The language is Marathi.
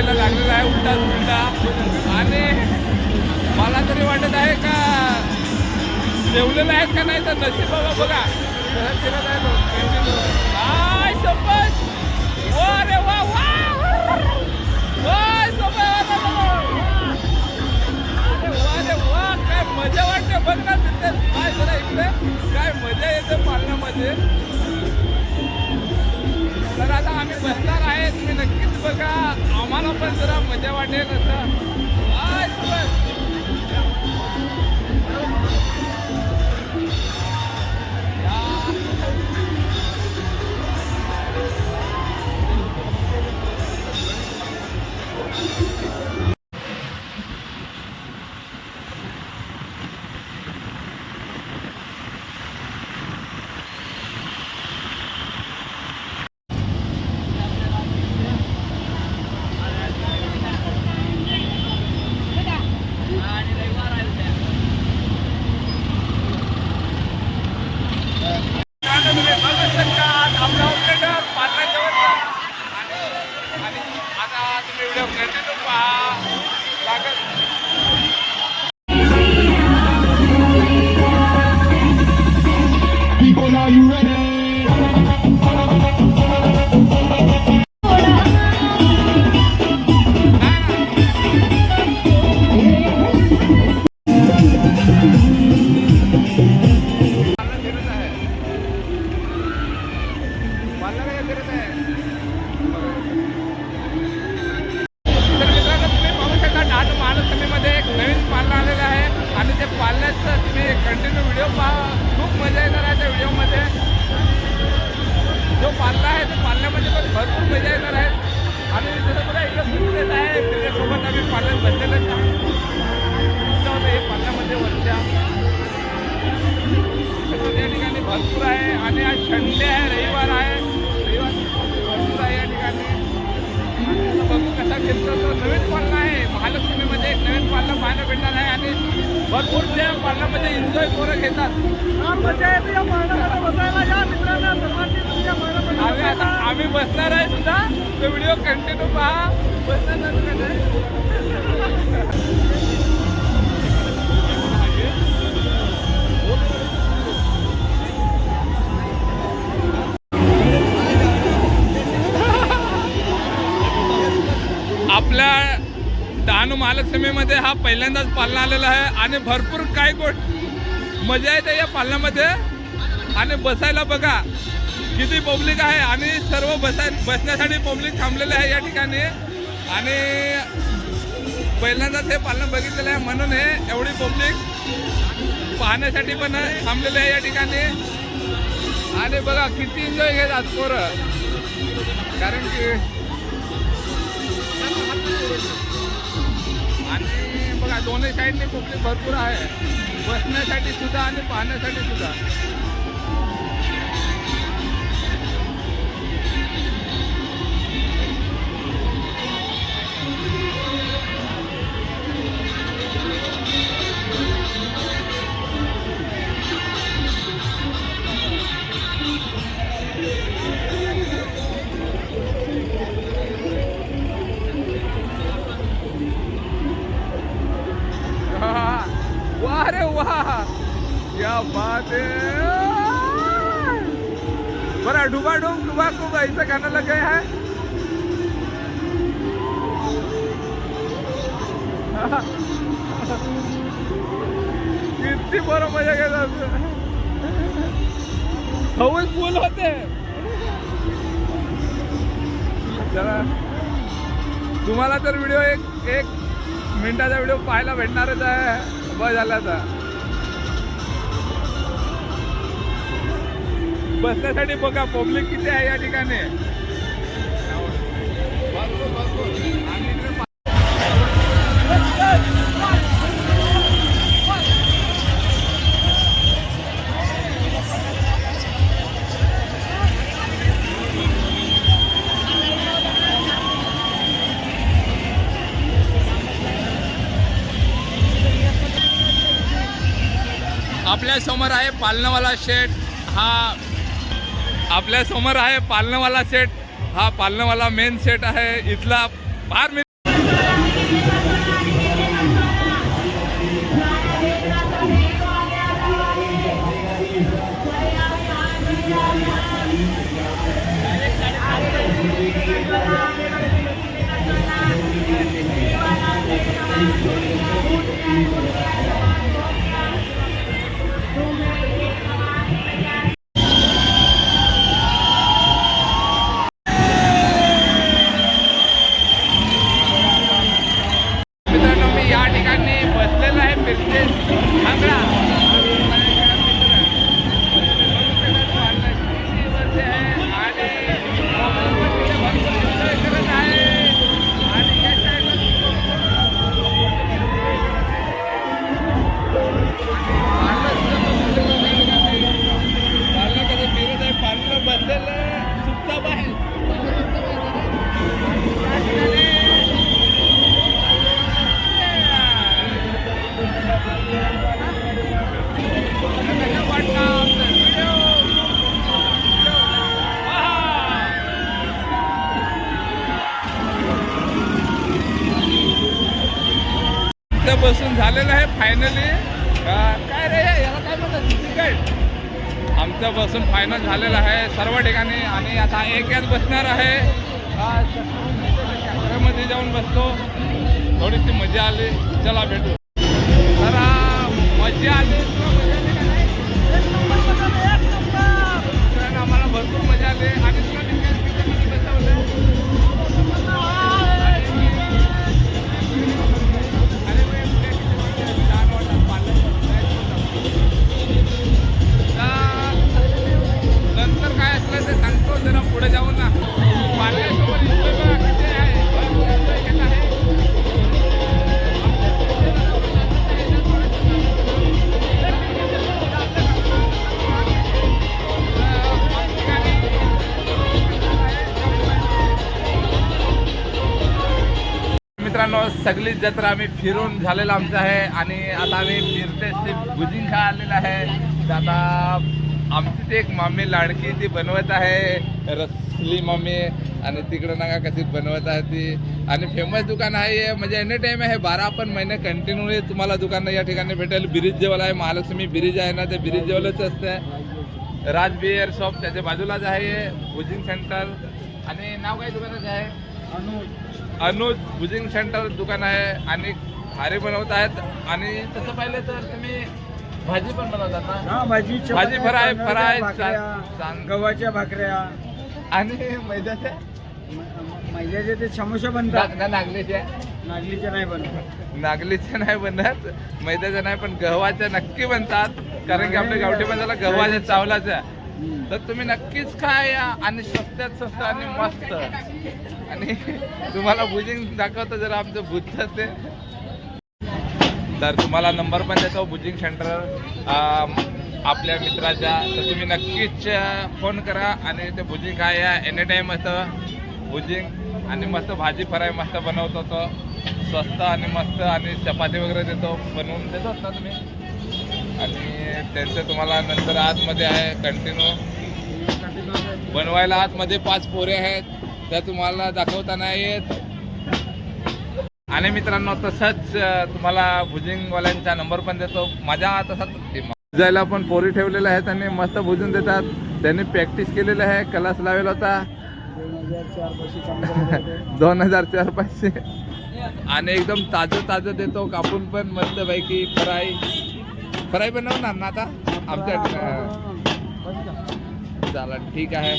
व्हायला लागलेला आहे उलटा उलटा आणि मला तरी वाटत आहे का जेवलेलं आहेत का नाही तर नशीब बाबा बघा. फिरत आहे काय शपथ वा रे वा वा! वा, भरपूर आहे आणि आज संडे आहे रविवार आहे. रविवार भरपूर आहे या ठिकाणी. बघू कसा फिरतो तो. नवीन पालना आहे. महालक्ष्मीमध्ये एक नवीन पालना पाहायला भेटणार आहे आणि भरपूर त्या पालनामध्ये एन्जॉय पोरं घेतात. तुमच्या आम्ही आता आम्ही बसणार आहे सुद्धा. तो व्हिडिओ कंटिन्यू पहा. बसणार डहाणू हा पहिल्यांदाच पालना आलेला आहे आणि भरपूर काय गोष्ट मजा येते या पालनामध्ये. आणि बसायला बघा किती पब्लिक आहे आणि सर्व बसाय बसण्यासाठी पब्लिक थांबलेले आहे या ठिकाणी. आणि पहिल्यांदाच हे पालन बघितलेलं आहे म्हणून हे एवढी पब्लिक पाहण्यासाठी पण थांबलेले आहे या ठिकाणी. आणि बघा किती एन्जॉय घेतात पोरं. कारण की आणि बघा दोन्ही साईडने पब्लिक भरपूर आहे. बसण्यासाठी सुद्धा आणि पाहण्यासाठी सुद्धा. बात है बरा डुबा डुब डुबा को ऐसा गाना लगे है किती बरं मजा घेतात हवे फुल होते. जरा तुम्हाला तर व्हिडिओ एक एक मिनिटाचा व्हिडिओ पाहायला भेटणारच आहे. बस झाल्याचा बसण्यासाठी बघा पब्लिक किती आहे या ठिकाणी. आपल्यासमोर आपल्यासमोर आहे पालनावाला शेट हा आपल्यासमोर आहे पालनवाला सेट. हा पालनावाला मेन सेट आहे. इथला फार आमचं बसून फायनल झालेलं आहे सर्व ठिकाणी. आणि आता एक यात बसणार आहे. हा, कॅमेऱ्यामध्ये जाऊन बसतो. थोडीशी मजा आली. चला भेटू. तर मजा आली. जाऊन जरा पुढे जाऊन ना. पाण्यासोबत मित्रांनो सगळी जत्रा आम्ही फिरून झालेलं आमचं आहे आणि आता आम्ही फिरते ते आलेलं आलेला आहे. आता आमची ती एक मामी लाडकी ती बनवत आहे. रसली मामी. आणि तिकडं नका कशी बनवत आहे ती. आणि फेमस दुकान आहे म्हणजे एनी टाईम आहे बारा पण महिने कंटिन्यू तुम्हाला दुकान या ठिकाणी भेटेल. बिरिज जेवल आहे. महालक्ष्मी बिरिज आहे ना ते बिरिज जेवलच असतं. राज बिअर शॉप त्याच्या बाजूलाच आहे भुजिंग सेंटर. आणि नाव काय दुकानाचं आहे? अनुज. भुजिंग सेंटर दुकान आहे. आणि भारी बनवत आहेत. आणि तसं पाहिलं तर तुम्ही भाजी पण बनवतात ना? हा भाजी भाजी फ्राय फ्राय गव्हाच्या भाकऱ्या. आणि मैद्याच्या? म- मैद्याचे ते समोसे बनतात. ना- नागलीच्या नागलीचे? नाही बनत. नागलीच्या नाही बनत मैद्याच्या नाही पण गव्हाच्या नक्की बनतात. कारण की आपल्या गावठी भाज्याला गव्हाच्या चावलाच्या तर तुम्ही नक्कीच खा या आणि स्वस्तात स्वस्त आणि मस्त. आणि तुम्हाला भुजिंग दाखवतो जरा आमचं भुजचं ते. तर तुम्हाला नंबर पण देतो बुजिंग सेंटर आपल्या मित्राच्या. तर तुम्ही नक्कीच फोन करा आणि ते भुजिंग काय या एनी टाईम असं भुजिंग आणि मस्त भाजी फ्राय मस्त बनवतो तो. स्वस्त आणि मस्त आणि चपाती वगैरे देतो बनवून देतो ना तुम्ही. आणि त्यांचं तुम्हाला नंतर आतमध्ये आहे कंटिन्यू बनवायला आतमध्ये पाच पोरे आहेत त्या तुम्हाला दाखवताना येत. आणि मित्रांनो तसंच तुम्हाला भुजिंगवाल्यांचा नंबर पण देतो. माझ्या तसाच जायला पण पोरी ठेवलेल्या आहेत आणि मस्त भुजून देतात. त्यांनी प्रॅक्टिस केलेलं आहे. कलास लावलेला होता. दोन हजार चार पाचशे आणि एकदम ताजं ताजं देतो. कापून पण मस्त पैकी फ्राय. फ्राय बनवणार ना आता? आमच्या चला ठीक आहे.